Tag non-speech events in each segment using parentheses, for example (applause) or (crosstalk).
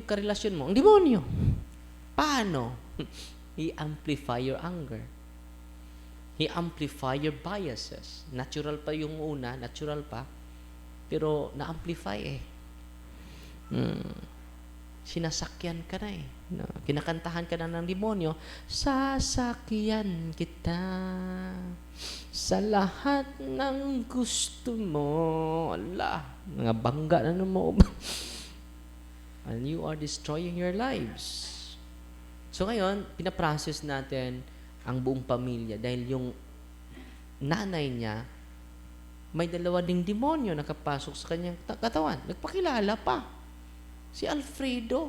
yung karelasyon mo? Ang demonyo. Paano? He amplify your anger. He amplify your biases. Natural pa yung una, natural pa. Pero na-amplify eh. Hmm. Sinasakyan ka na eh. No? Kinakantahan ka na ng demonyo, sasakyan kita sa lahat ng gusto mo. Ala, mga bangga na mo. (laughs) And you are destroying your lives. So ngayon, pinaprocess natin ang buong pamilya dahil yung nanay niya, may dalawa ding demonyo nakapasok sa kanyang ta- katawan. Nagpakilala pa. Si Alfredo.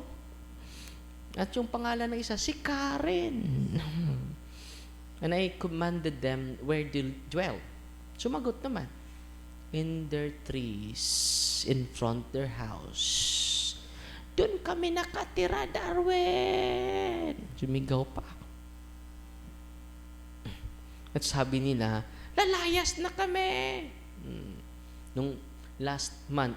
At yung pangalan ng isa, si Karen. (laughs) And I commanded them where they dwell. Sumagot naman. In their trees, in front their house. Doon kami nakatira, Darwin. Sumigaw pa. At sabi nila, lalayas na kami. Hmm. Nung last month,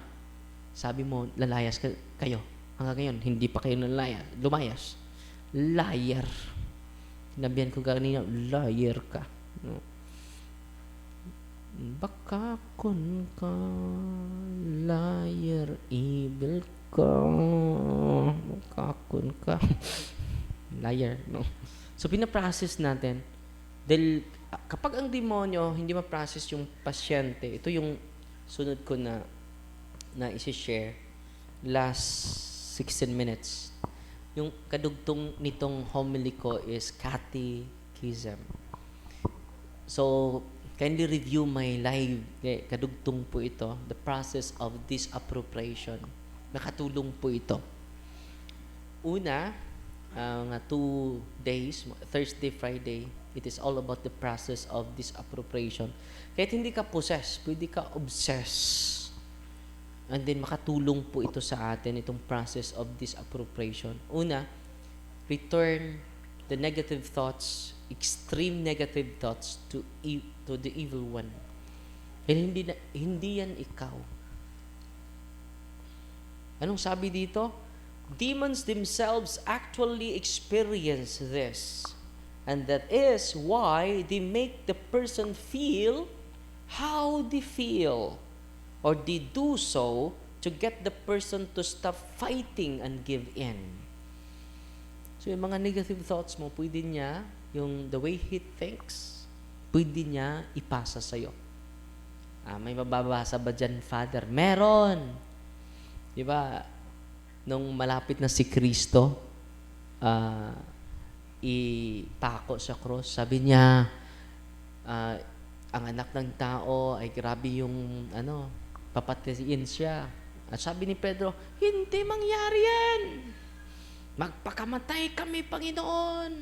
sabi mo, lalayas ka, kayo. Hanggang ngayon, hindi pa kayo nalaya, lumayas. Liar. Sinabihan ko kanina, liar ka. No? Baka kun ka, liar, evil ka. Baka kun ka. liar, no? So, pinaprocess natin. Dahil ah, kapag ang demonyo hindi ma-process yung pasyente, ito yung sunod ko na na isi-share last 16 minutes. Yung kadugtong nitong homily ko is catechism. So, kindly review my live. Kadugtong po ito, the process of disappropriation. Nakatulong po ito. Una, ang uh, two days, Thursday, Friday, it is all about the process of disappropriation. Kahit hindi ka possess, pwede ka obsess. And then makatulong po ito sa atin, itong process of disappropriation. Una, return the negative thoughts, extreme negative thoughts to e- to the evil one. And hindi na, hindi yan ikaw. Anong sabi dito? Demons themselves actually experience this. And that is why they make the person feel how they feel. Or they do so to get the person to stop fighting and give in. So yung mga negative thoughts mo, pwede niya, yung the way he thinks, pwede niya ipasa sa'yo. Ah, may mababasa ba dyan, Father? Meron! Di ba? Nung malapit na si Kristo, ah, ipako sa cross, sabi niya, ah, ang anak ng tao ay grabe yung ano, papatayin siya. At sabi ni Pedro, hindi mangyari yan. Magpakamatay kami, Panginoon.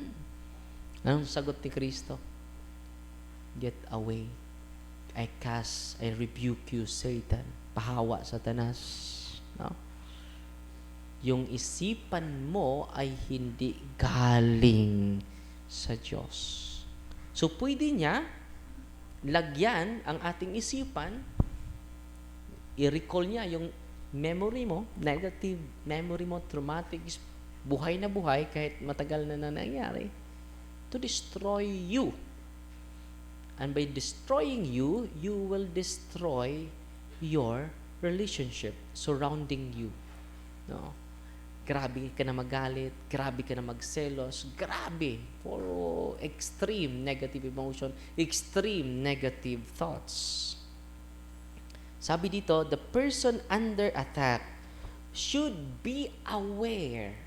Anong sagot ni Kristo? Get away. I cast, I rebuke you, Satan. Pahawa, Satanas. No? Yung isipan mo ay hindi galing sa Diyos. So, pwede niya lagyan ang ating isipan, i-recall niya yung memory mo, negative memory mo, traumatic, buhay na buhay, kahit matagal na na nangyari, to destroy you. And by destroying you, you will destroy your relationship surrounding you. No? Grabe ka na magalit, grabe ka na magselos, grabe. Puro extreme negative emotion, extreme negative thoughts. Sabi dito, the person under attack should be aware.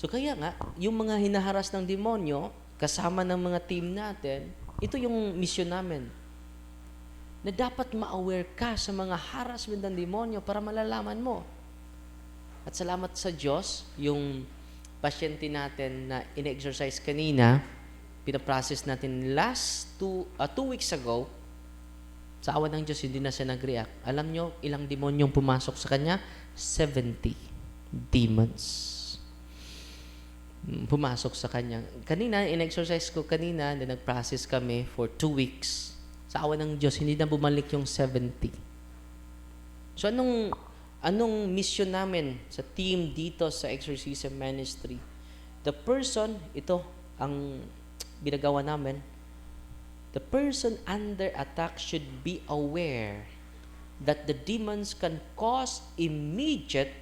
So kaya nga, yung mga hinaharas ng demonyo, kasama ng mga team natin, ito yung mission namin. Na dapat ma-aware ka sa mga harassment ng demonyo para malalaman mo. At salamat sa Diyos, yung pasyente natin na in-exercise kanina, pinaprocess natin last two, uh, two weeks ago, sa awa ng Diyos, hindi na siya nag-react. Alam nyo, ilang demonyong pumasok sa kanya? 70 demons. Pumasok sa kanya. Kanina, in-exercise ko kanina, na nag-process kami for two weeks. Sa awa ng Diyos, hindi na bumalik yung 70. So, anong anong mission namin sa team dito sa exorcism ministry? The person, ito ang binagawa namin, the person under attack should be aware that the demons can cause immediate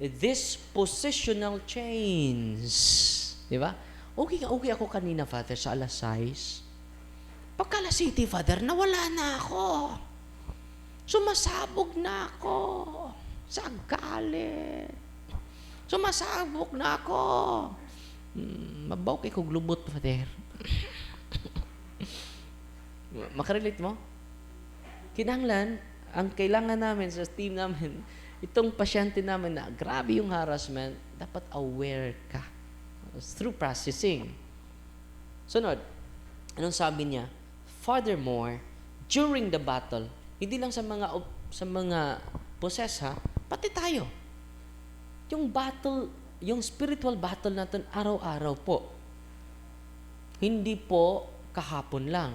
dispositional change. Di ba? Okay, okay ako kanina, Father, sa alas 6. Pagka alas City, Father, nawala na ako. Sumasabog na ako sa galit. Sumasabog na ako. Hmm, mabaw kay kog lubot, Father. (laughs) Makarelate mo? Kinanglan, ang kailangan namin sa team namin, itong pasyente namin na grabe yung harassment, dapat aware ka through processing. Sunod, anong sabi niya? Furthermore, during the battle, hindi lang sa mga sa mga possess ha, pati tayo. Yung battle, yung spiritual battle natin araw-araw po. Hindi po kahapon lang.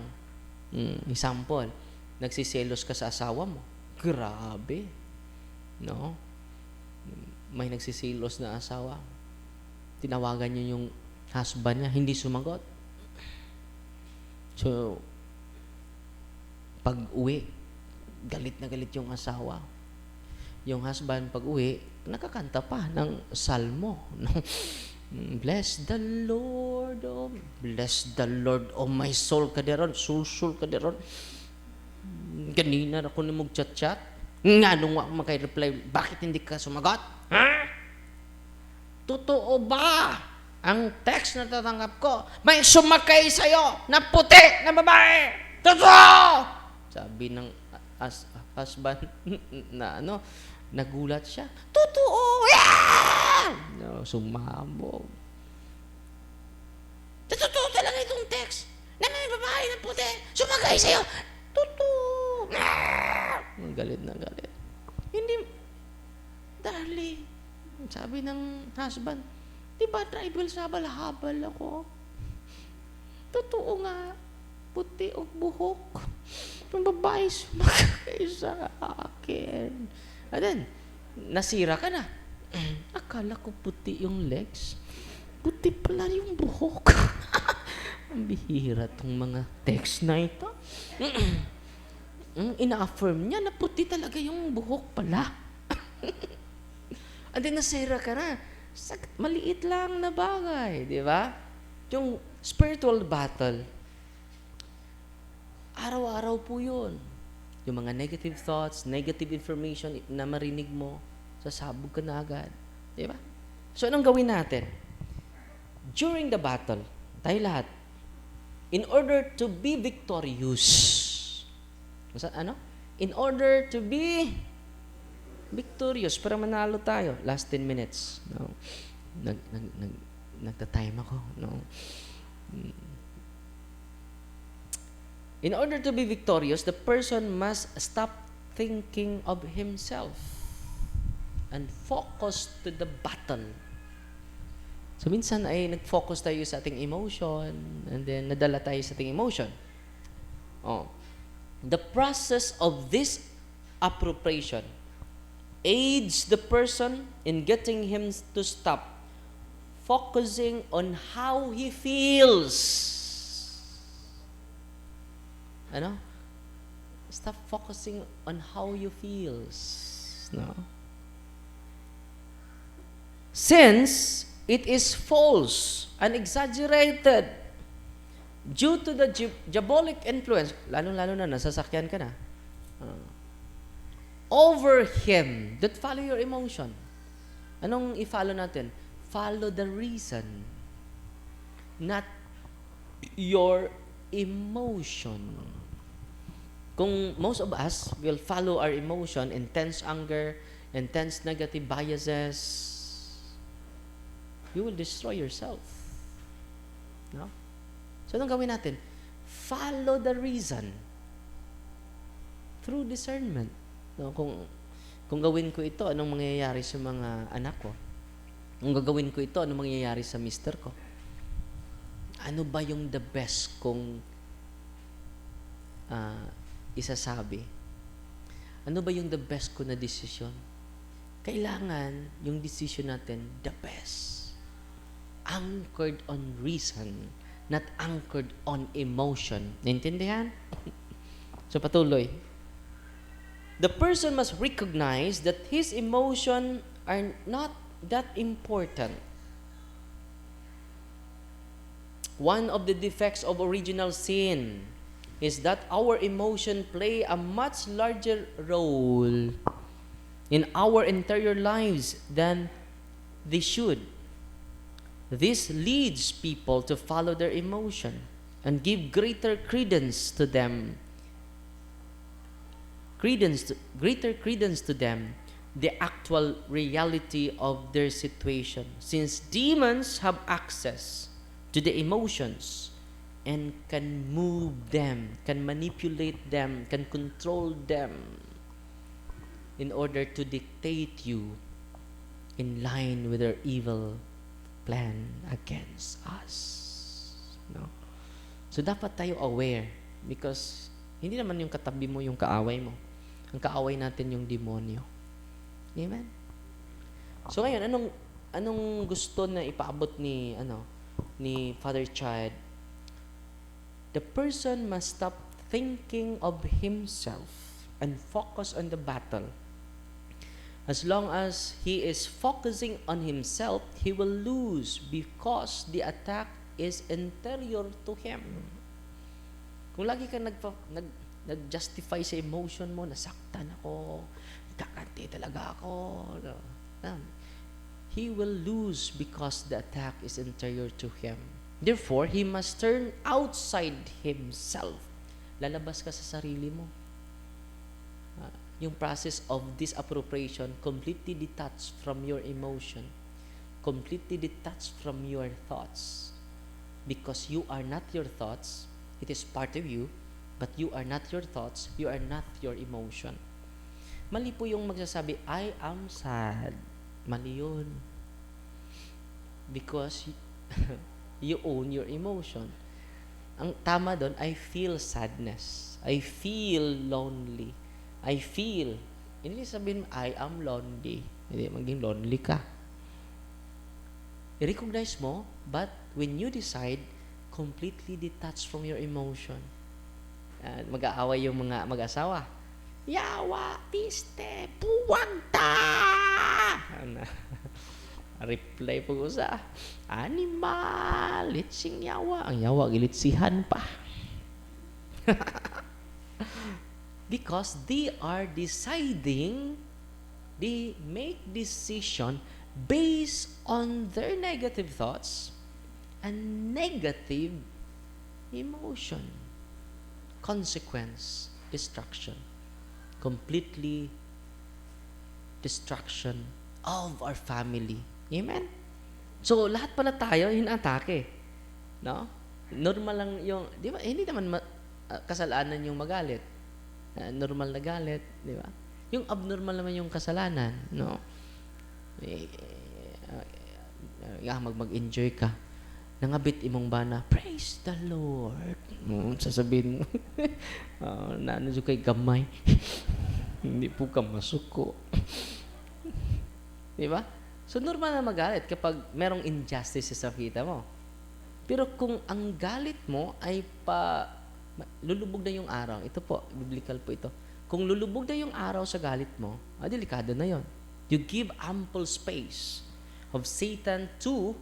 Mm, example, nagsiselos ka sa asawa mo. Grabe. No? May nagsisilos na asawa. Tinawagan niyo yung husband niya, hindi sumagot. So, pag uwi, galit na galit yung asawa. Yung husband, pag uwi, nakakanta pa ng salmo. No? Bless the Lord, oh, bless the Lord, oh my soul ka deron, sul-sul ka deron. Ganina na ako na mag-chat-chat. Nga nung ako makay-reply, bakit hindi ka sumagot? Ha? Totoo ba? Ang text na tatanggap ko, may sumakay sa'yo na puti na babae. Totoo! Sabi ng as, husband (laughs) na ano, nagulat siya. Totoo! Yeah! No, sumabog. Totoo talaga itong text na may babae na puti sumakay sa'yo. Totoo! Galit na galit. Hindi, darling, sabi ng husband, di ba tribal sa habal ako? Totoo nga, puti o buhok. Yung babae sumakay sa akin. And then, nasira ka na. Akala ko puti yung legs. Puti pala yung buhok. (laughs) Ang bihira tong mga text na ito. Mm, ina-affirm niya na puti talaga yung buhok pala. (laughs) And then nasira ka na. Maliit lang na bagay, di ba? Yung spiritual battle, araw-araw po yun. Yung mga negative thoughts, negative information na marinig mo, sasabog ka na agad. Di ba? So, anong gawin natin? During the battle, tayo lahat, in order to be victorious, ano? In order to be victorious, para manalo tayo, last 10 minutes. No? Nag, nag, nag, nagta-time ako. No? In order to be victorious, the person must stop thinking of himself and focus to the battle. So minsan ay nag-focus tayo sa ating emotion and then nadala tayo sa ating emotion. Oh. The process of this appropriation aids the person in getting him to stop focusing on how he feels. Ano? Stop focusing on how you feels. No? Since it is false and exaggerated due to the diabolic influence, lalo-lalo na nasasakyan ka na, uh, over him that follow your emotion. Anong i-follow natin? Follow the reason, not your emotion. Kung most of us will follow our emotion, intense anger, intense negative biases, you will destroy yourself. No? So, anong gawin natin? Follow the reason through discernment. No? Kung, kung gawin ko ito, anong mangyayari sa mga anak ko? Kung gagawin ko ito, anong mangyayari sa mister ko? Ano ba yung the best kong ah, isasabi? Ano ba yung the best ko na desisyon? kailangan yung decision natin the best. Anchored on reason, not anchored on emotion. Naintindihan? (laughs) so patuloy. The person must recognize that his emotion are not that important. One of the defects of original sin is that our emotion play a much larger role in our interior lives than they should. This leads people to follow their emotion and give greater credence to them. Credence, to, greater credence to them, the actual reality of their situation. Since demons have access to the emotions and can move them, can manipulate them, can control them in order to dictate you in line with their evil plan against us. No? So dapat tayo aware because hindi naman yung katabi mo yung kaaway mo. Ang kaaway natin yung demonyo. Amen. So ngayon anong anong gusto na ipaabot ni ano ni Father Chad? The person must stop thinking of himself and focus on the battle. As long as he is focusing on himself, he will lose because the attack is interior to him. Kung lagi ka nagpa, nag, nag-justify sa emotion mo, nasaktan ako, kakanti talaga ako, no, he will lose because the attack is interior to him. Therefore, he must turn outside himself. Lalabas ka sa sarili mo. Ah, yung process of disappropriation completely detached from your emotion, completely detached from your thoughts. Because you are not your thoughts, it is part of you, but you are not your thoughts, you are not your emotion. Mali po yung magsasabi, I am sad. Mali yun. Because (laughs) you own your emotion. Ang tama doon, I feel sadness. I feel lonely. I feel. Hindi sabihin, I am lonely. Hindi, maging lonely ka. I-recognize mo, but when you decide, completely detached from your emotion. Uh, mag-aaway yung mga mag-asawa. Yawa, piste, puwanta! Ano? (laughs) Reply po ko sa animal, litsing yawa. Ang yawa, gilitsihan pa. (laughs) Because they are deciding, they make decision based on their negative thoughts and negative emotion. Consequence, destruction. Completely destruction of our family. Amen? So, lahat pala tayo inatake. No? Normal lang yung, di ba, hindi naman ma, uh, kasalanan yung magalit. Uh, normal na galit, di ba? Yung abnormal naman yung kasalanan, no? Eh, uh, uh, mag mag-enjoy ka. Nangabit imong bana, praise the Lord. No, sasabihin mo, uh, (laughs) naano kay gamay. (laughs) hindi po ka masuko. (laughs) di ba? So, normal na magalit kapag merong injustice sa kita mo. Pero kung ang galit mo ay pa, lulubog na yung araw, ito po, biblical po ito. Kung lulubog na yung araw sa galit mo, ah, delikado na yon. You give ample space of Satan to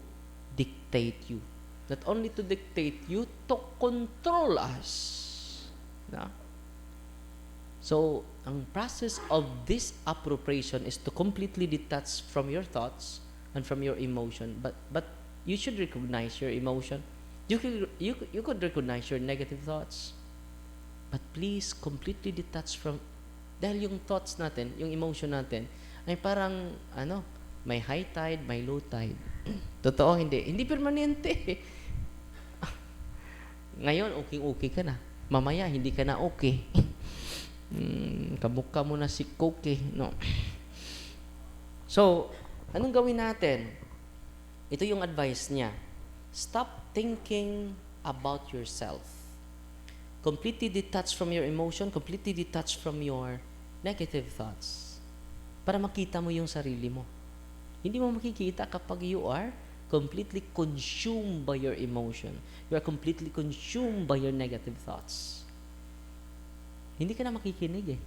dictate you. Not only to dictate you, to control us. Na? So, ang process of this appropriation is to completely detach from your thoughts and from your emotion. But but you should recognize your emotion. You could, you, you could recognize your negative thoughts. But please, completely detach from, dahil yung thoughts natin, yung emotion natin, ay parang, ano, may high tide, may low tide. (clears throat) Totoo, hindi. Hindi permanente. Ngayon, okay-okay ka na. Mamaya, hindi ka na okay. (laughs) hmm, kamukha mo na si Coke, no? So, anong gawin natin? Ito yung advice niya. Stop thinking about yourself. Completely detached from your emotion, completely detached from your negative thoughts. para makita mo yung sarili mo. Hindi mo makikita kapag you are completely consumed by your emotion. You are completely consumed by your negative thoughts. Hindi ka na makikinig eh.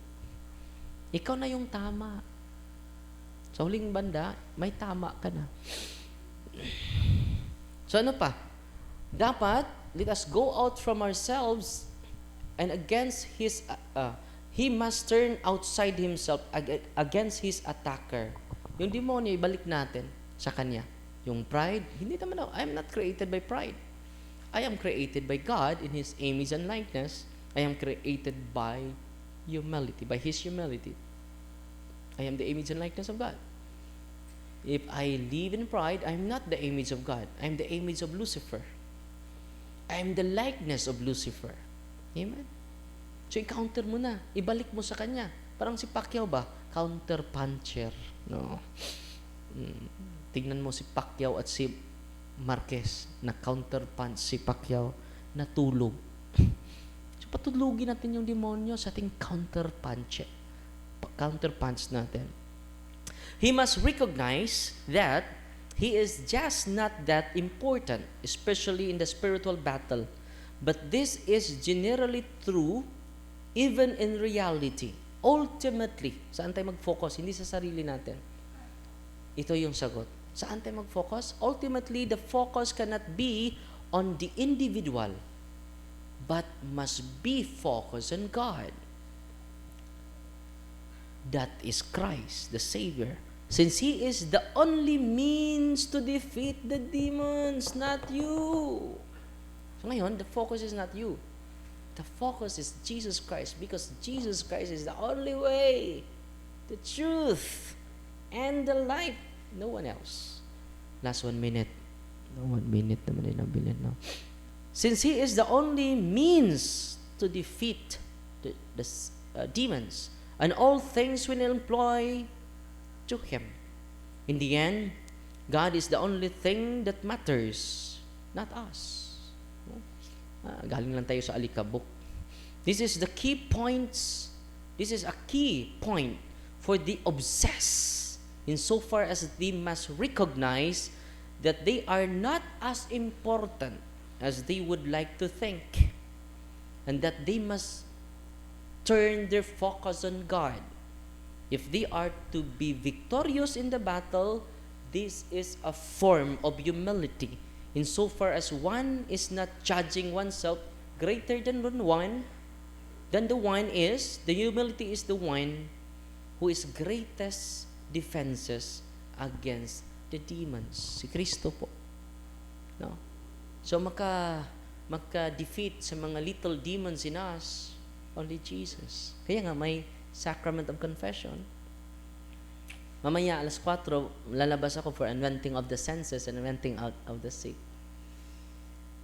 Ikaw na yung tama. Sa huling banda, may tama ka na. So ano pa? Dapat, let us go out from ourselves and against his, uh, uh, he must turn outside himself ag- against his attacker. Yung demonyo, ibalik natin sa kanya. Yung pride, hindi naman ako, I am not created by pride. I am created by God in His image and likeness. I am created by humility, by His humility. I am the image and likeness of God. If I live in pride, I am not the image of God. I am the image of Lucifer. I am the likeness of Lucifer. Amen? So, i-counter mo na. Ibalik mo sa kanya. Parang si Pacquiao ba? Counter puncher. No. Mm. Tingnan mo si Pacquiao at si Marquez na counter punch si Pacquiao natulog. (laughs) so, patulugin natin yung demonyo sa ating counter punch. Counter natin. He must recognize that he is just not that important, especially in the spiritual battle. But this is generally true even in reality. Ultimately, saan tayo mag-focus? Hindi sa sarili natin. Ito yung sagot. Saan tayo mag-focus? Ultimately, the focus cannot be on the individual, but must be focused on God. That is Christ, the Savior. Since He is the only means to defeat the demons, not you. So ngayon, the focus is not you. The focus is Jesus Christ because Jesus Christ is the only way, the truth, and the life. No one else. Last one minute. No one minute naman din ang bilin, no? Since He is the only means to defeat the, the uh, demons, and all things will employ to Him. In the end, God is the only thing that matters, not us. Ah, galing lang tayo sa alikabok. This is the key points. This is a key point for the obsessed insofar as they must recognize that they are not as important as they would like to think and that they must turn their focus on God. If they are to be victorious in the battle, this is a form of humility insofar as one is not judging oneself greater than one, then the one is, the humility is the one who is greatest defenses against the demons. Si Kristo po. No? So maka maka-defeat sa mga little demons in us, only Jesus. Kaya nga may sacrament of confession. Mamaya alas 4, lalabas ako for unventing of the senses and unventing out of the sick.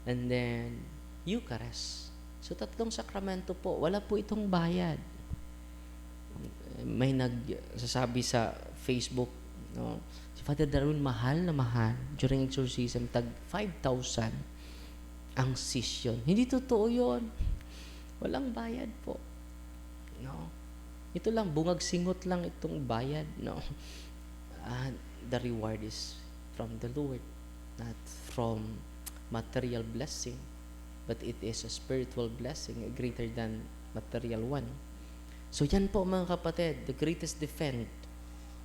And then, Eucharist. So, tatlong sakramento po. Wala po itong bayad. May nagsasabi sa Facebook, no? si Father Darwin, mahal na mahal during exorcism, tag 5,000 ang session. Hindi totoo yon. Walang bayad po. No? Ito lang, bungag singot lang itong bayad. No? Uh, the reward is from the Lord, not from material blessing, but it is a spiritual blessing greater than material one. So yan po mga kapatid, the greatest defense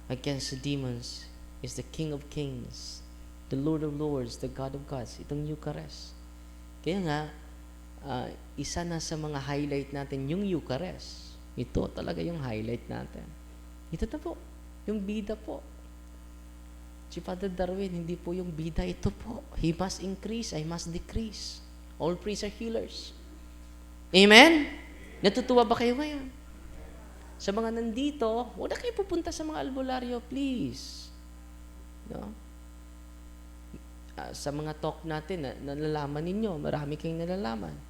against the demons is the King of Kings, the Lord of Lords, the God of Gods, itong Eucharist. Kaya nga, uh, isa na sa mga highlight natin yung Eucharist. Ito talaga yung highlight natin. Ito na po, yung bida po. Si Father Darwin, hindi po yung bida, ito po. He must increase, I must decrease. All priests are healers. Amen? Natutuwa ba kayo ngayon? Sa mga nandito, huwag na kayo pupunta sa mga albularyo, please. No? Uh, sa mga talk natin, na, nalalaman ninyo, marami kayong nalalaman.